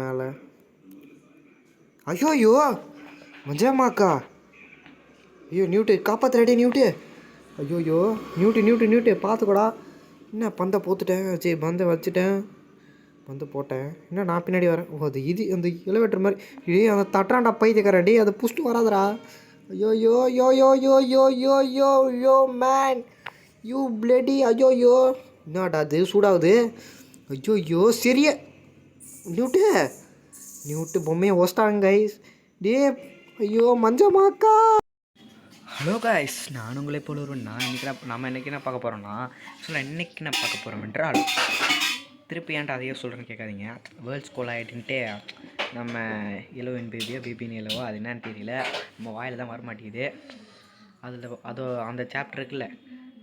மேலே. ஐயோ ஐயோ மஜாமாக்கா ஐயோ நியூட்டு காப்பாத்துறடி நியூட்டு. ஐயோ ஐயோ நியூட்டு நியூட்டு நியூட்டு பார்த்துக்கூடா என்ன பந்தை போத்துட்டேன்? சரி பந்தை வச்சுட்டேன். பந்து போட்டேன். என்ன நான் பின்னாடி வரேன்? ஓ அது இது அந்த எலிவேட்டர் மாதிரி. ஏய் அந்த தட்டாண்டா பைத்தியக்காரடி அதை புஷ்ட்டு வராதடா. ஐயோ யோ யோ யோ யோ யோ யோ யோ யோ மேன் யூ பிளடி ஐயோ யோ என்னடா அது சூடாகுது. ஐயோ யோ சரிய. நியூட்டு நியூட்டு பொம்மையை ஓஸ்டாங்க கைஸ் டே ஐயோ மஞ்சமாக்கா ஹலோ காய்ஸ் நான் உங்களை போல ஒரு நான் இன்றைக்கி நான் நம்ம இன்றைக்கி என்ன பார்க்க போகிறோன்னா சொல்ல இன்றைக்கி நான் பார்க்க போகிறோம் என்றால் திருப்பி ஏன்டா அதையே சொல்கிறேன்னு கேட்காதீங்க வேர்ல்ட்ஸ் கோல் ஆகிட்டுன்ட்டு நம்ம இலவன் பேபியோ பேபின்னு இலவோ அது என்னன்னு தெரியல நம்ம வாயில் தான் வரமாட்டேங்குது அதில் அதோ அந்த சாப்டர் இருக்குல்ல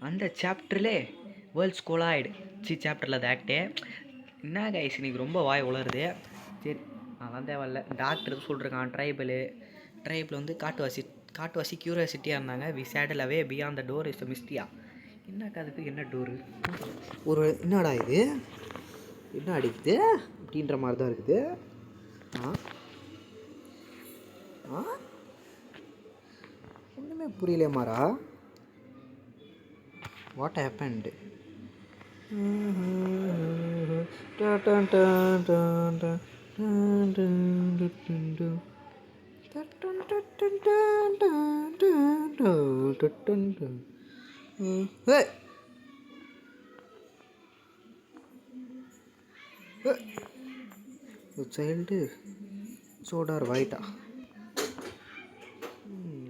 அந்த சாப்டர்லே வேர்ல்ட்ஸ் கோலாய்டு சி சாப்டரில் அது ஆக்டே என்ன கைஸ் இன்னைக்கு ரொம்ப வாய் உளருது சரி அதெல்லாம் தேவையில்ல. டாக்டர் சொல்லிருக்கான் ட்ரைபிள் ட்ரைபிள் வந்து காட்டுவாசி காட்டுவாசி க்யூரியாசிட்டியாக இருந்தாங்க. வி சேடலவே பியாண்ட் த டோர் இஸ் மிஸ்டியா என்ன கதைக்கு என்ன டோரு ஒரு என்னடா இது? என்ன அடிக்குது அப்படின்ற மாதிரி தான் இருக்குது. ஆ? ஆ? ஒன்றுமே புரியலையே மாறா. வாட் ஹேப்பன்டு சைல்டு சோடார் வைட்டா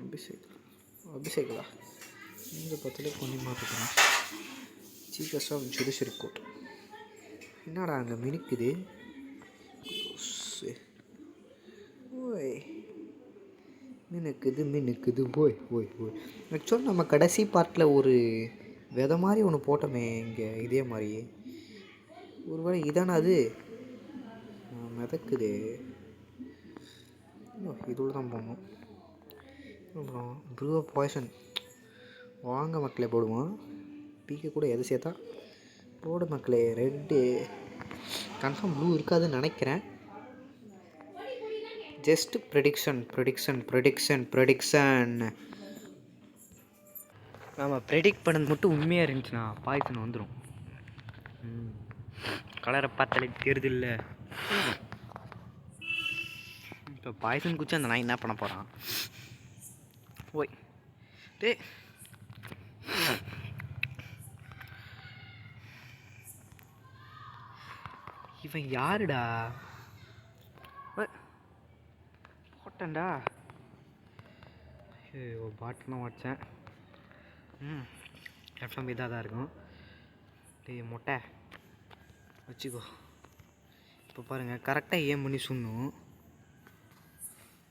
அபிஷேக் அபிஷேக்லா இந்த பத்திலே பொண்ணு மாட்டுக்கிறான் chief guest of judiciary court என்னடா அங்கே மினுக்குது? ஓய். மினுக்குது மினுக்குது. ஓய் ஓய் ஓய். ஆக்சுவலாக நம்ம கடைசி பார்ட்டில் ஒரு விதை மாதிரி ஒன்று போட்டோமே இங்கே இதே மாதிரியே ஒருவேளை இதானே அது? மிதக்குது. இதோடு தான் போகணும் அப்புறம் ப்ரூ பாய்சன் வாங்க மக்களே போடுவோம். பீக்க கூட எது சேர்த்தா? போடு மக்களே ரெட்டு. கன்ஃபார்ம் ப்ளூ இருக்காதுன்னு நினைக்கிறேன். Just prediction prediction prediction prediction நம்ம ப்ரெடிக்ட் பண்ணது மட்டும் உண்மையாக இருந்துச்சுன்னா பாய்சன் வந்துடும் கலரை பார்த்தாலே தெரியுது இல்லை. இப்போ பாய்சன் குச்சி அந்த நாய் என்ன பண்ண போகிறான் ஓய். டே இவன் யாருடா. போட்டேன்டா. ஐயோ ஒரு பாட்டில் தான் உடச்சேன் ம் கன்ஃபார்ம் இதாக தான் இருக்கும். டேய் மொட்டை. வச்சுக்கோ. இப்போ பாருங்கள் கரெக்டாக ஏம் பண்ணி சுடணும்.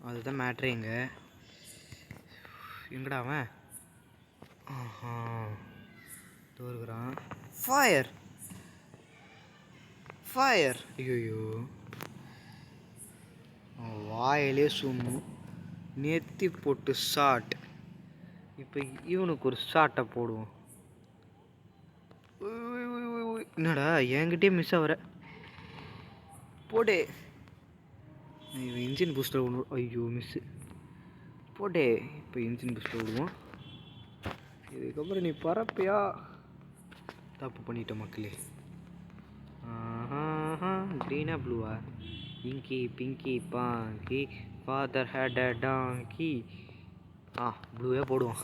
அதுதான் மேட்ரு எங்க எங்கடா அவன்? ஆஹா. இதோ இருக்கிறான். ஃபயர் ஃபயர் ஐயோ வாயிலே சுடணும் நெத்தி போட்டு ஷாட் இப்போ இவனுக்கு ஒரு ஷாட்டை போடுவோம். என்னடா என்கிட்டயே மிஸ் ஆகிற போடே. இவன் இன்ஜின் பூஸ்டர் ஒன்று ஐயோ மிஸ்ஸு போடே. இப்போ இன்ஜின் பூஸ்டர் விடுவோம். இதுக்கப்புறம் நீ பறப்பியா தப்பு பண்ணிட்ட மக்களே. க்ரீனா ப்ளூவா inky pinky ponky father had a donkey ஆ ப்ளூவே போடுவோம்.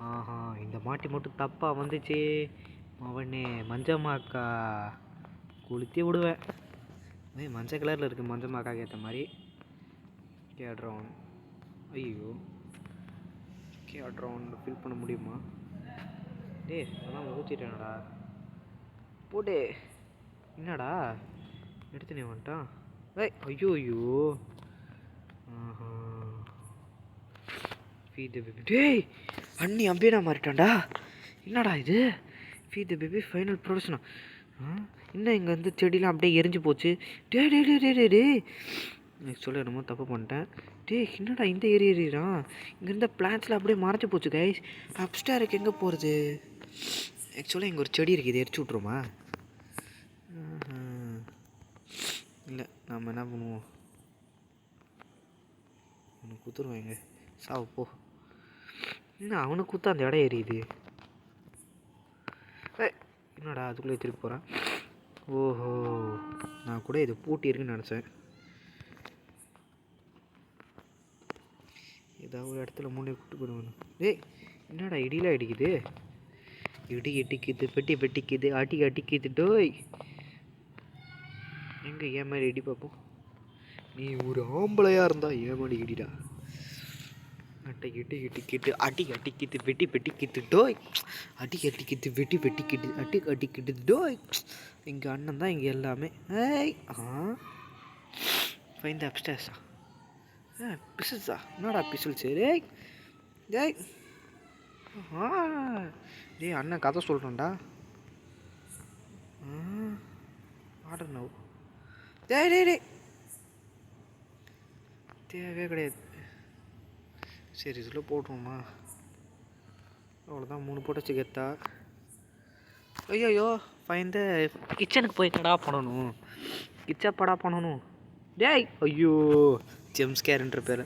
ஆஹா இந்த மாட்டி மட்டும் தப்பாக வந்துச்சு. அவனே மஞ்சமாக்கா. கொளுத்தி விடுவேன். ஏய் மஞ்சள் கலரில் இருக்குது மஞ்சமாக்காக்கு ஏற்ற மாதிரி. கேட்ரவுன் ஐயோ. கேட்ரவுன் ஃபில் பண்ண முடியுமா? டேய் அதெல்லாம் ஊற்றிட்டேனடா போடே. என்னடா? எடுத்துனே வந்துட்டான் ஏய். ஐயோ ஐயோ ஃபீட் த பேபி டேய் அண்ணி அம்பேனா மாறிட்டான்டா. என்னடா இது? ஃபீட் த பேபி ஃபைனல் ப்ரொடக்ஷனா இன்னும் இங்கே வந்து செடிலாம் அப்படியே எரிஞ்சு போச்சு? டே டே டே டே டே டே சொல்ல என்னமோ தப்பு பண்ணிட்டேன். டேய் என்னடா இந்த ஏரி ஏறிறான் இங்கே இருந்த பிளான்ட்ஸ்லாம் அப்படியே மறைஞ்சு போச்சு கைஸ் அப்ஸ்டாருக்கு எங்கே போகிறது ஆக்சுவலாக இங்கே ஒரு செடி இருக்குது இதை எரிச்சு விட்ருமா இல்லை நம்ம என்ன பண்ணுவோம்? அவனுக்கு குத்துருவாங்க சாவு போ. என்ன அவனுக்கு குத்தா அந்த இடம் எரியுது? என்னடா அதுக்குள்ளே திருப்பி போகிறான் ஓஹோ நான் கூட இது பூட்டி இருக்குன்னு நினச்சேன். ஏதாவது ஒரு இடத்துல மூணு கூட்டு போடுவானு ஏய் என்னடா இடியில் அடிக்குது இடி இடிக்குது பெட்டி பெட்டிக்குது அடி அடிக்குது டோய் எங்கே ஏன் மாதிரி இடி பார்ப்போம் நீ ஒரு ஆம்பளையாக இருந்தா ஏன் மாதிரி இடிடா. அட்டை கட்டு கிட்டு கிட்டு அடி அடிக்கிட்டு வெட்டி வெட்டிக்கிட்டு டோய். அடி அடிக்கிட்டு வெட்டி வெட்டிக்கிட்டு அடி அடிக்கிட்டு டோய். எங்கள் அண்ணன் தான் இங்கே எல்லாமே. ஏய் ஆ? ஃபைன் த அப்டேஸா ஏ பிசில்ஸா என்னடா பிசில் சரி ஏய் டேய். ஆ. டேய் அண்ணன் கதை சொல்கிறேன்டா ஆர்டர் நவ் டேய் டேய் டே தேவையே கிடையாது. சரி இதில் போட்டுருவோமா? அவ்வளோதான் மூணு போட்டு வச்சுக்கத்தா ஐயோ ஃபைன் த கிச்சனுக்கு போய் கடா பண்ணணும். கிச்சப்படா பண்ணணும். டேய் ஐயோ ஜெம்ஸ் கேரன்ற பேர்.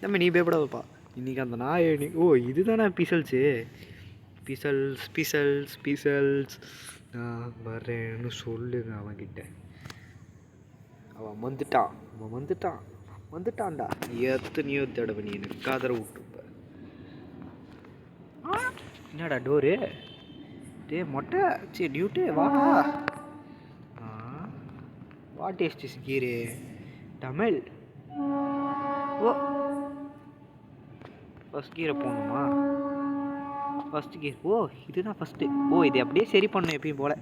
நம்ம நீ பயப்படாதப்பா. இன்றைக்கி அந்த நாய் நீ ஓ இதுதானே பிசல்ஸு பிசல்ஸ் பிசல்ஸ் பிசல்ஸ் நான் வரேன்னு சொல்லுங்க அவன்கிட்ட. அவன் வந்துட்டான். அவன் வந்துட்டான். வந்துட்டான்டா. எத்தனையோ தடவை நீ எனக்கு காதர விட்டுப்ப என்னடா டோரு? டே மொட்டை. சரி டியூட்டு வா. வாட் இஸ் திஸ் கீரு. தமிழ். ஓ. ஃபஸ்ட் கீரை போகணுமா? ஃபஸ்ட் கீர். ஓ இதுதான் ஃபஸ்ட்டு ஓ இது அப்படியே சரி பண்ணும் எப்பயும் போல்.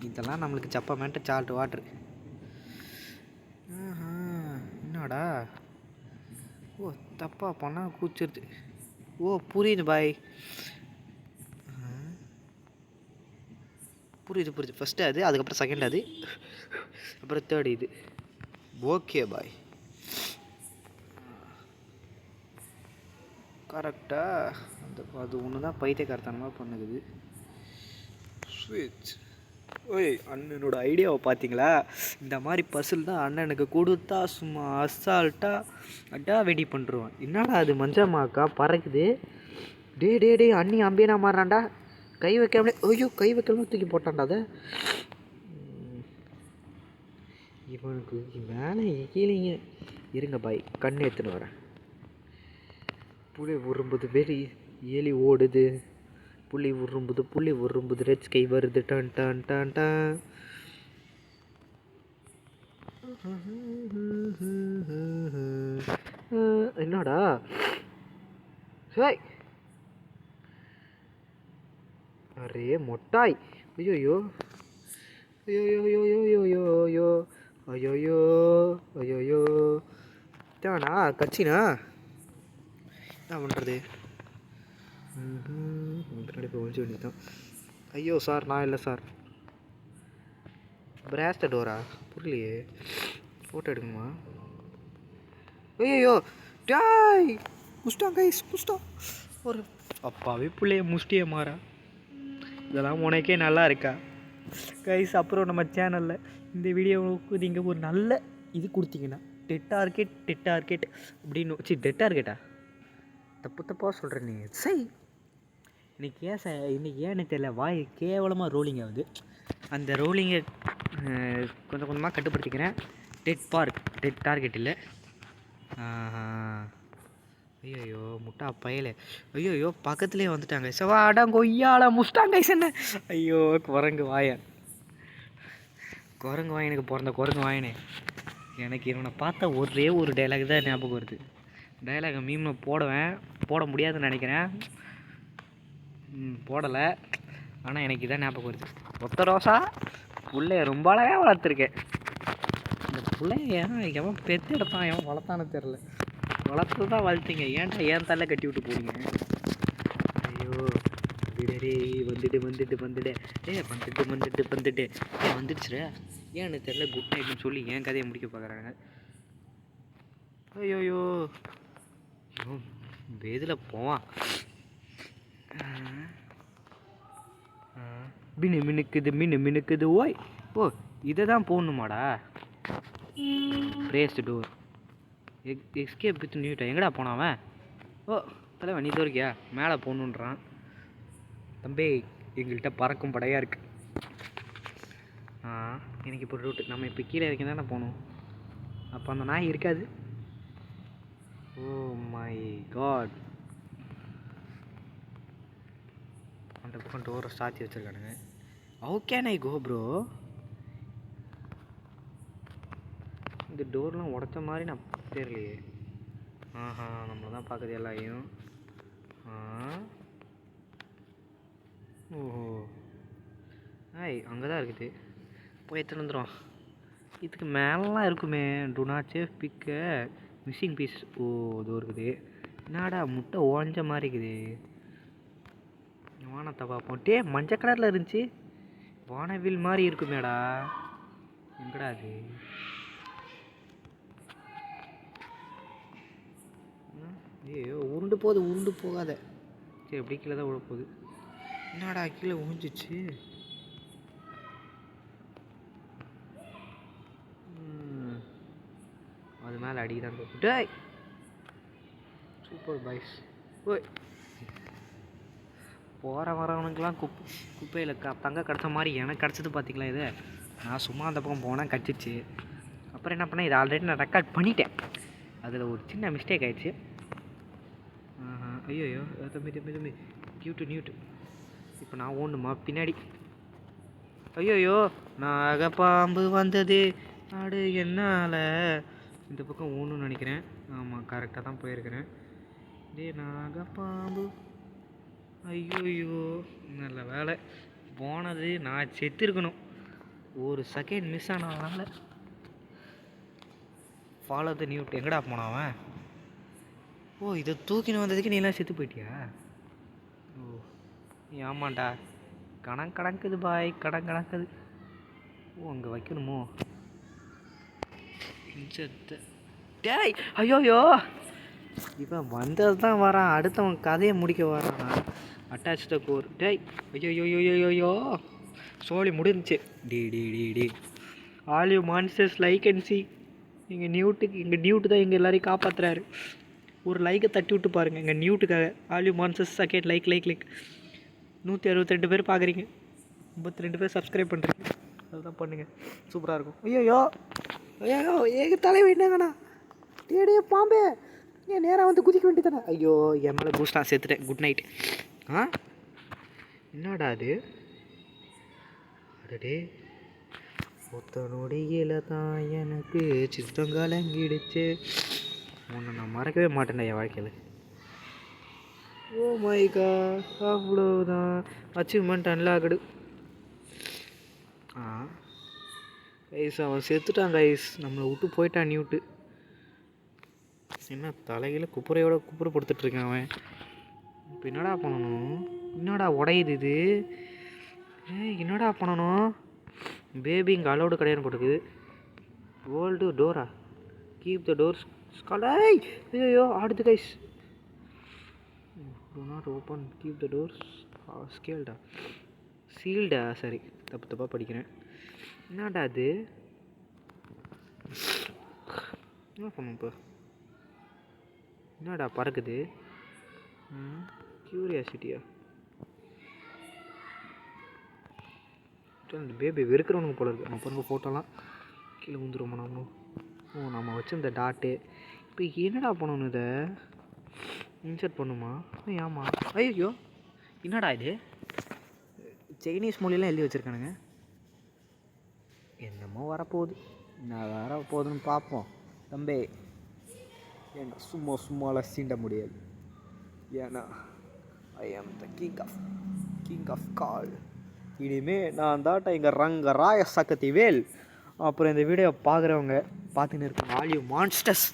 இதெல்லாம் நம்மளுக்கு சப்பா மேட்ட சால்ட் வாட்ரு என்னடா ஓ தப்பா பண்ணால் கூச்சிருது. ஓ புரியுது பாய். புரியுது புரியுது. ஃபஸ்ட்டு அது அதுக்கப்புறம் செகண்ட் அது. அப்புறம் தேர்ட் இது. Okay bye. கரெக்டாக அந்த அது ஒன்று தான் பைத்தியக்காரத்தனமாக பண்ணுது. ஸ்வீட் ஓய் அண்ணனோட ஐடியாவை பார்த்தீங்களா? இந்த மாதிரி பசில் தான் அண்ணனுக்கு கொடுத்தா சும்மா அசால்ட்டாக அட்டா வெடி பண்ணுருவான் என்னடா அது மஞ்சமாக்கா பறக்குது. டே டே டே அண்ணி அம்பியனா மாறான்டா கை வைக்காமலே ஐயோ கை வைக்காமலே தூக்கி போட்டான்டா அதை. இவனுக்கு மேலே கீழேங்க இருங்க பாய் கண் எடுத்துன்னு வரேன். புலி உரும்புது வெறி எலி ஓடுது. புள்ளி உரும்புது புள்ளி உரும்புது ரெச் கை வருது டன் டன் டன் டன். என்னடா? ஹேய்! அரே மொட்டாய். ஐயோயோ. ஐயோயோ ஐயோயோ ஐயோயோ. தானா கட்சினா? என்ன பண்ணுறது பின்னாடி போய் ஒழிச்சு வேண்டியதான் ஐயோ சார் நான் இல்லை சார். பிராஸ்ட டோரா புரியலையே. ஃபோட்டோ எடுக்கணுமா? ஐயோ டாய்! முஸ்டாங் கைஸ் முஸ்டா ஒரு அப்பாவே பிள்ளைய முஷ்டிய மாறா. இதெல்லாம் உனக்கே நல்லா இருக்கா? கைஸ் அப்புறம் நம்ம சேனலில் இந்த வீடியோவுக்கு நீங்கள் ஒரு நல்ல இது கொடுத்தீங்கன்னா டெட் டார்கெட் டெட் டார்கெட் அப்படின்னு வச்சு டெட் டார்கெட்டா தப்பு தப்பாக சொல்கிறேன் நீ சை! இன்றைக்கி ஏன் ச இன்றைக்கி ஏன்னு தெரியல. வாய் கேவலமாக ரோலிங் ஆகுது. அந்த ரோலிங்கை கொஞ்சம் கொஞ்சமாக கட்டுப்படுத்திக்கிறேன். டெட் பார்க் டெட் டார்கெட் இல்லை. ஐயோ முட்டா பயலே. ஐயோ பக்கத்துலேயே வந்துட்டாங்க. செவாடா கொய்யால முஸ்டாங்க என்ன? ஐயோ குரங்கு வாயன் குரங்கு வாயனுக்கு பிறந்த குரங்கு வாயனே. எனக்கு இவனை பார்த்தா ஒரே ஒரு டைலாக் தான் ஞாபகம் வருது. டைலாகை மீமில் போடுவேன். போட முடியாதுன்னு நினைக்கிறேன். போடலை. ஆனால் எனக்கு இதான் ஞாபகம் வருது. ஒத்த ரோசா பிள்ளைய ரொம்ப அழகாக வளர்த்துருக்கேன். இந்த பிள்ளைய ஏன் எவன் பெத்து எடுத்தான் எவன் வளர்த்தான்னு தெரில வளர்த்து தான் வளர்த்தீங்க. ஏன்டா ஏன் தலை கட்டி விட்டு போறீங்க? ஐயோ விடரே வந்துட்டு வந்துட்டு வந்துட்டு ஏ வந்துட்டு வந்துட்டு வந்துட்டு ஏ வந்துடுச்சுரே ஏன்னு தெரில குட் நைட்னு சொல்லி என் கதையை முடிக்க பார்க்குறாங்க ஐயோயோ. இதில் போவான். மினு மினுக்குது மினு மினுக்குது ஓய் ஓ இதை தான் போடணுமாடா braced door egg escape with நியூட்டா எங்கடா போனான் ஓ தலைவன் நீ தோறிக்கியா மேலே போகணுன்றான். தம்பி எங்கள்கிட்ட பறக்கும் படையாக இருக்கு. ஆ எனக்கு இப்போ ரூட்டு நம்ம இப்போ கீழே இறக்கி தானே போகணும். அப்போ அந்த நாய் இருக்காது. ஓ மை காட் அந்த பக்கம் டோரை சாத்தி வச்சுருக்கானுங்க. How can I go bro இந்த டோர்லாம் உடைச்ச மாதிரி நான் தெரியலையே. ஆஹா நம்மளை தான் பார்க்குது எல்லாரையும். ஓஹோ. ஆய் அங்கே தான் இருக்குது. போய் எத்தனை வந்துடும் இதுக்கு மேலெலாம் இருக்குமே. டு நாட் சேஃப் பிக்க மிஸ்ஸிங் பீஸ் ஓ இது இருக்குது. என்னடா முட்டை ஓஞ்ச மாதிரி இருக்குது. வானத்தை பார்ப்போம் டே மஞ்சள் கலரில் இருந்துச்சு. வானவில் மாதிரி இருக்குமேடா. எங்கடா அது? ஐயோ உருண்டு போகுது உருண்டு போகாத. சரி எப்படி கீழே தான் விழ போகுது என்னடா கீழே உழிஞ்சிச்சு ம், அது மேலே அடிக்குதான் டேய் சூப்பர் பாய்ஸ். ஓய் போகிற வரவனுக்கெல்லாம் குப் குப்பையில் க தங்க கிடச்ச மாதிரி எனக்கு கிடச்சது பார்த்திங்களா இது? நான் சும்மா அந்த பக்கம் போனேன் கிடச்சிச்சு அப்புறம் என்ன பண்ணேன் இதை ஆல்ரெடி நான் ரெக்கார்ட் பண்ணிட்டேன். அதில் ஒரு சின்ன மிஸ்டேக் ஆயிடுச்சு. ஐயோ ஐயோ தம்பி தம்பி தம்பி. நியூட்டு நியூட்டு இப்போ நான் ஓடணுமா பின்னாடி. ஐயோயோ நாகப்பாம்பு வந்தது. ஆடு என்னால்? இந்த பக்கம் ஓணுன்னு நினைக்கிறேன். ஆமாம் கரெக்டாக தான் போயிருக்கிறேன். டே நாகப்பாம்பு. ஐயோயோ நல்ல வேலை. போனது நான் செத்துருக்கணும். ஒரு செகண்ட் மிஸ் ஆனதுனால. ஃபாலோ த நியூ எங்கடா போனாவன் ஓ இதை தூக்கின்னு வந்ததுக்கு நீ எல்லாம் செத்து போயிட்டியா? ஓ ஆமாண்டா கணம் கணக்குது பாய் கடன் கணக்குது. ஓ அங்கே வைக்கணுமோ? டேய் ஐயோயோ. இவன் வந்தது தான் வரான். அடுத்தவன் கதையை முடிக்க வரான். அட்டாச் த கோர் டேய் ஐயோயோயோயோயோ சோழி முடிஞ்சிச்சு. டி டி டி D. All you monsters like and C எங்கள் நியூட்டுக்கு எங்கள் நியூட்டு தான் எங்கள் எல்லாரையும் காப்பாற்றுறாரு ஒரு லைக்கை தட்டி விட்டு பாருங்கள் எங்கள் நியூட்டுக்காக ஆல் யூ மான்ஸ்டர்ஸ் சக்கெட் லைக் லைக் லைக் நூற்றி அறுபத்திரெண்டு பேர் பார்க்குறீங்க ஐம்பத்தி ரெண்டு பேர் சப்ஸ்கிரைப் பண்ணுறீங்க அதுதான் பண்ணுங்கள் சூப்பராக இருக்கும். ஐயோயோ. ஐயோ எங்கள் தலைவி என்னங்கண்ணா? டேடியே பாம்பே. ஏன் நேராக வந்து குதிக்க வேண்டியதானே ஐயோ என் மேலே பூஸ்ட் நான் குட் நைட் ஆ? என்னடா அது அடடே. ஒத்த நொடியில தான் எனக்கு சித்தம் கலங்கிடுச்சு. உன்னை நான் மறக்கவே மாட்டேன் என் வாழ்க்கையில். ஓ மைகா அவ்வளோதான் அச்சீவ்மெண்ட் அன்லாக்டு ஆ? கைஸ் அவன் செத்துட்டான் கைஸ் நம்மளை விட்டு போயிட்டான் நியூட்டு என்ன தலையில் குப்புறையோட குப்புறை கொடுத்துட்ருக்கான் அவன். இப்போ என்னடா பண்ணணும்? என்னடா உடையுது இது? ஏய் என்னடா பண்ணணும்? பேபி இங்கே அலௌடு கிடையாது போட்டுக்குது. வேர்ல்டு டோரா கீப் த டோர்ஸ் கலை ஐயோ ஆடுது guys do not open keep the doors ஸ்கேல்டா சீல்டா சரி தப்பு தப்பாக படிக்கிறேன். என்னடா அது என்ன பண்ணும் இப்போ? என்னடா பறக்குது? க்யூரியாசிட்டியா இந்த பேபி வெறுக்கிறவனுங்க போல இருக்கு. நம்ம பாருங்க ஃபோட்டோலாம் கீழே வந்துருவோம் நம்மளும். ஓ நம்ம வச்சிருந்த டாட்டு இப்போ என்னடா பண்ணணும் இதை? இன்சர்ட் பண்ணுமா? ஏய், ஐயோ என்னடா இது? சைனீஸ் மொழியெல்லாம் எழுதி வச்சுருக்கானுங்க. என்னமோ வரப்போகுது. நான் வரப்போகுதுன்னு பார்ப்போம் தம்பே ஏன்னா சும்மா சும்மாலாம் சீண்ட முடியாது. ஏன்னா I am the king of king of கால் இனிமே நான் தாட்ட இங்கே ரங்க ராய சக்கத்தி வேல். அப்புறம் இந்த வீடியோ பார்க்குறவங்க பார்த்துன்னு இருக்காங்க ஆலியூ மான்ஸ்டர்ஸ்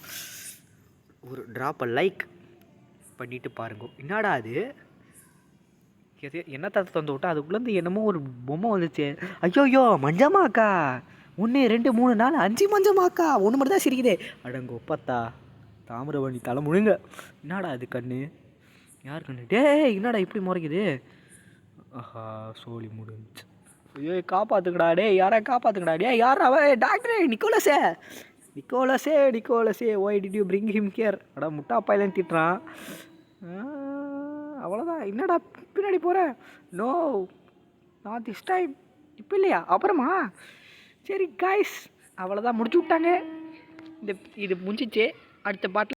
ஒரு ட்ராப்பை லைக் பண்ணிட்டு பாருங்க. என்னடா அது? எது என்ன தத்து தந்து விட்டா? அதுக்குள்ளேருந்து என்னமோ ஒரு பொம்மை வந்துச்சு. ஐயோயோ மஞ்சமாக்கா ஒன்று ரெண்டு மூணு நாலு அஞ்சு மஞ்சமாக்கா ஒன்று மட்டும் தான் சிரிக்குதே. அடங்கோ பத்தா தாமிரபரணி தலை முழுங்க. என்னடா அது கண்ணு? யார் கண்ணு டேய் என்னடா இப்படி முறைக்குது? ஆஹா சோழி முடிஞ்சு. ஐயோ காப்பாத்துக்கடா டேய் யாரா காப்பாத்துக்கடா டேய் யாரா டாக்டரே நிக்கோலஸே. நிக்கோலஸே நிக்கோலஸே. Why did you bring him care அடா முட்டா பாயிலன்னு திட்டுறான் அவ்வளோதான் என்னடா பின்னாடி போகிற நோ நாட் திஸ் டைம் இப்போ இல்லையா? அப்புறமா? சரி காய்ஸ் அவ்வளோதான் முடிச்சு விட்டாங்க. இந்த இது முடிஞ்சிச்சு. அடுத்த பாட்டில்